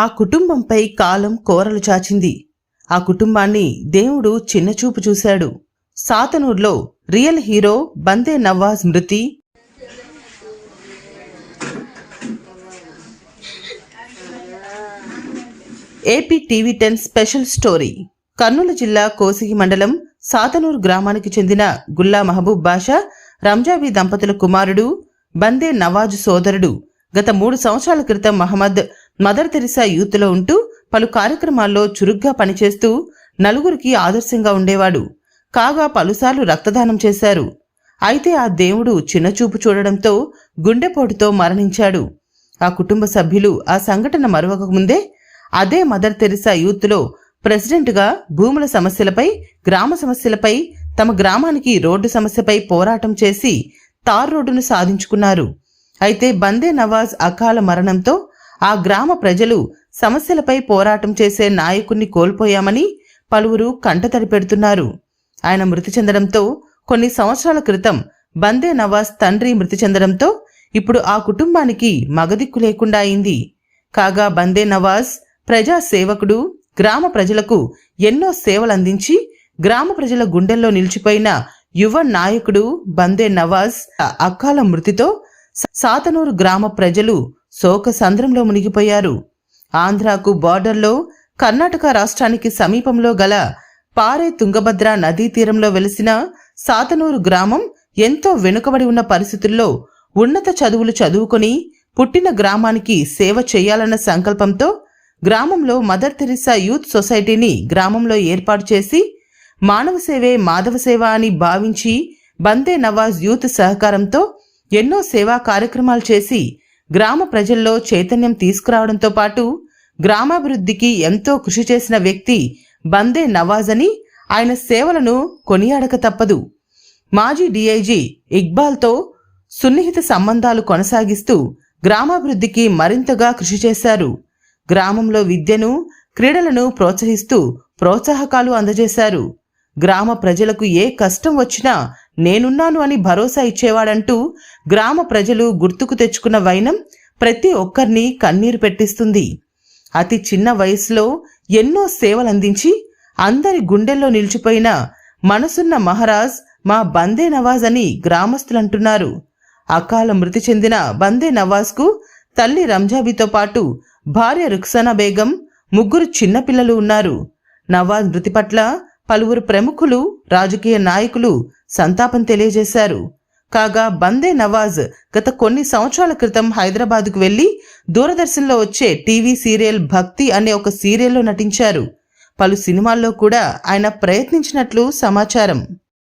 ఆ కుటుంబంపై కాలం కోరలు చాచింది. ఆ కుటుంబాన్ని దేవుడు చిన్నచూపు చూశాడు. సాతనూర్లో రియల్ హీరో బందే నవాజ్ మృతి. AP TV ten special story Kurnool జిల్లా కోసిగి మండలం సాతనూరు గ్రామానికి చెందిన గుల్లా మహబూబ్ బాషా రంజాబీ దంపతుల కుమారుడు బందే నవాజ్ సోదరుడు గత మూడు సంవత్సరాల క్రితం మహమ్మద్ మదర్ తెరిసా యూత్లో ఉంటూ పలు కార్యక్రమాల్లో చురుగ్గా పనిచేస్తూ నలుగురికి ఆదర్శంగా ఉండేవాడు. కాగా పలుసార్లు రక్తదానం చేశారు. అయితే ఆ దేవుడు చిన్నచూపు చూడడంతో గుండెపోటుతో మరణించాడు. ఆ కుటుంబ సభ్యులు ఆ సంఘటన మరవక ముందే అదే మదర్ తెరిసా యూత్లో ప్రెసిడెంట్గా భూముల సమస్యలపై గ్రామ సమస్యలపై తమ గ్రామానికి రోడ్డు సమస్యపై పోరాటం చేసి తార్ రోడ్డును సాధించుకున్నారు. అయితే బందే నవాజ్ అకాల మరణంతో ఆ గ్రామ ప్రజలు సమస్యలపై పోరాటం చేసే నాయకుణ్ణి కోల్పోయామని పలువురు కంటతడి పెడుతున్నారు. ఆయన మృతి చెందడంతో కొన్ని సంవత్సరాల క్రితం బందే నవాజ్ తండ్రి మృతి చెందడంతో ఇప్పుడు ఆ కుటుంబానికి మగదిక్కు లేకుండా అయింది. కాగా బందే నవాజ్ ప్రజా సేవకుడు గ్రామ ప్రజలకు ఎన్నో సేవలందించి గ్రామ ప్రజల గుండెల్లో నిలిచిపోయిన యువ నాయకుడు బందే నవాజ్ అకాల మృతితో సాతనూరు గ్రామ ప్రజలు శోక సంద్రంలో మునిగిపోయారు. ఆంధ్రాకు బార్డర్లో కర్ణాటక రాష్ట్రానికి సమీపంలో గల పారే తుంగభద్ర నదీ తీరంలో వెలిసిన సాతనూరు గ్రామం ఎంతో వెనుకబడి ఉన్న పరిస్థితుల్లో ఉన్నత చదువులు చదువుకొని పుట్టిన గ్రామానికి సేవ చేయాలన్న సంకల్పంతో గ్రామంలో మదర్ తెరిసా యూత్ సొసైటీని గ్రామంలో ఏర్పాటు చేసి మానవ సేవే మాధవ సేవ అని భావించి బందే నవాజ్ యూత్ సహకారంతో ఎన్నో సేవా కార్యక్రమాలు చేసి గ్రామ ప్రజల్లో చైతన్యం తీసుకురావడంతో పాటు గ్రామాభివృద్ధికి ఎంతో కృషి చేసిన వ్యక్తి బందే నవాజ్ అని ఆయన సేవలను కొనియాడక తప్పదు. మాజీ డీఐజీ ఇక్బాల్తో సున్నిహిత సంబంధాలు కొనసాగిస్తూ గ్రామాభివృద్ధికి మరింతగా కృషి చేశారు. గ్రామంలో విద్యను క్రీడలను ప్రోత్సహిస్తూ ప్రోత్సాహకాలు అందజేశారు. గ్రామ ప్రజలకు ఏ కష్టం వచ్చినా నేనున్నాను అని భరోసా ఇచ్చేవాడంటూ గ్రామ ప్రజలు గుర్తుకు తెచ్చుకున్న వైనం ప్రతి ఒక్కరిని కన్నీరు పెట్టిస్తుంది. అతి చిన్న వయసులో ఎన్నో సేవలందించి అందరి గుండెల్లో నిలిచిపోయిన మనసున్న మహారాజ్ మా బందే నవాజ్ అని గ్రామస్తులంటున్నారు. అకాల మృతి చెందిన బందే నవాజ్కు తల్లి రంజాబీతో పాటు భార్య రుక్సానా బేగం ముగ్గురు చిన్నపిల్లలు ఉన్నారు. నవాజ్ మృతి పట్ల పలువురు ప్రముఖులు రాజకీయ నాయకులు సంతాపం తెలియజేశారు. కాగా బందే నవాజ్ గత కొన్ని సంవత్సరాల క్రితం హైదరాబాద్కు వెళ్ళి దూరదర్శన్లో వచ్చే టీవీ సీరియల్ భక్తి అనే ఒక సీరియల్లో నటించారు. పలు సినిమాల్లో కూడా ఆయన ప్రయత్నించినట్లు సమాచారం.